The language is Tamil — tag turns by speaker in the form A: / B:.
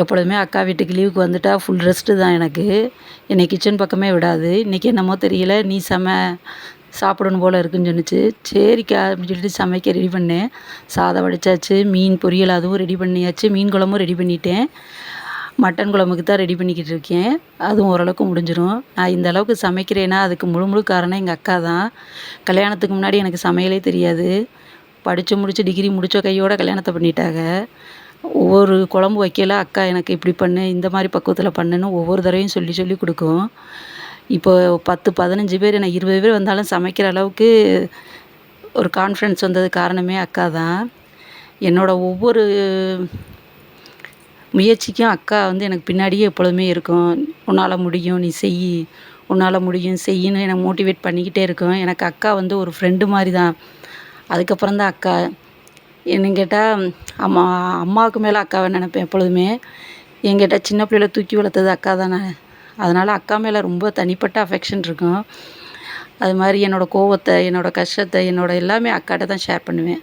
A: எப்பொழுதுமே அக்கா வீட்டுக்கு லீவுக்கு வந்துட்டா ஃபுல் ரெஸ்ட்டு தான் எனக்கு. என்னை கிச்சன் பக்கமே விடாது. இன்றைக்கி என்னமோ தெரியல நீ சமை சாப்பிடணும் போல் இருக்குன்னு சொன்னிச்சு. சரிக்கா அப்படின்னு சொல்லிட்டு சமைக்க ரெடி பண்ணேன். சாதம் வடிச்சாச்சு மீன் பொரியல் அதுவும் ரெடி பண்ணியாச்சு. மீன் குழம்பும் ரெடி பண்ணிட்டேன். மட்டன் குழம்புக்கு தான் ரெடி பண்ணிக்கிட்டு இருக்கேன். அதுவும் ஓரளவுக்கு முடிஞ்சிடும் நான் இந்த அளவுக்கு சமைக்கிறேன்னா அதுக்கு முழு முழு காரணம் எங்கள் அக்கா தான். கல்யாணத்துக்கு முன்னாடி எனக்கு சமையலே தெரியாது. படித்து முடித்து டிகிரி முடித்த கையோட கல்யாணத்தை பண்ணிட்டாங்க. ஒவ்வொரு குழம்பு வைக்கல அக்கா எனக்கு இப்படி பண்ணு இந்த மாதிரி பக்குவத்தில் பண்ணுன்னு ஒவ்வொரு தடவையும் சொல்லி சொல்லி கொடுக்கும். இப்போ பத்து பதினஞ்சு பேர் என்ன இருபது பேர் வந்தாலும் சமைக்கிற அளவுக்கு ஒரு கான்ஃபிடன்ஸ் வந்தது காரணமே அக்கா தான். என்னோடய ஒவ்வொரு முயற்சிக்கும் அக்கா வந்து எனக்கு பின்னாடியே எப்பொழுதுமே இருக்கும். உன்னால் முடியும் நீ செய் உன்னால் முடியும் செய்யின்னு என்னை மோட்டிவேட் பண்ணிக்கிட்டே இருக்கும். எனக்கு அக்கா வந்து ஒரு ஃப்ரெண்டு மாதிரி தான். அதுக்கப்புறம் தான் அக்கா என்னன்னு கேட்டால் அம்மா அம்மாவுக்கு மேலே அக்காவை நினப்பேன் எப்பொழுதுமே. என்கிட்ட சின்ன பிள்ளையில தூக்கி வளர்த்தது அக்கா தானே. அதனால் அக்கா மேலே ரொம்ப தனிப்பட்ட அஃபெக்ஷன் இருக்கும். அது மாதிரி என்னோடய கோவத்தை என்னோடய கஷ்டத்தை என்னோடய எல்லாமே அக்காட்ட தான் ஷேர் பண்ணுவேன்.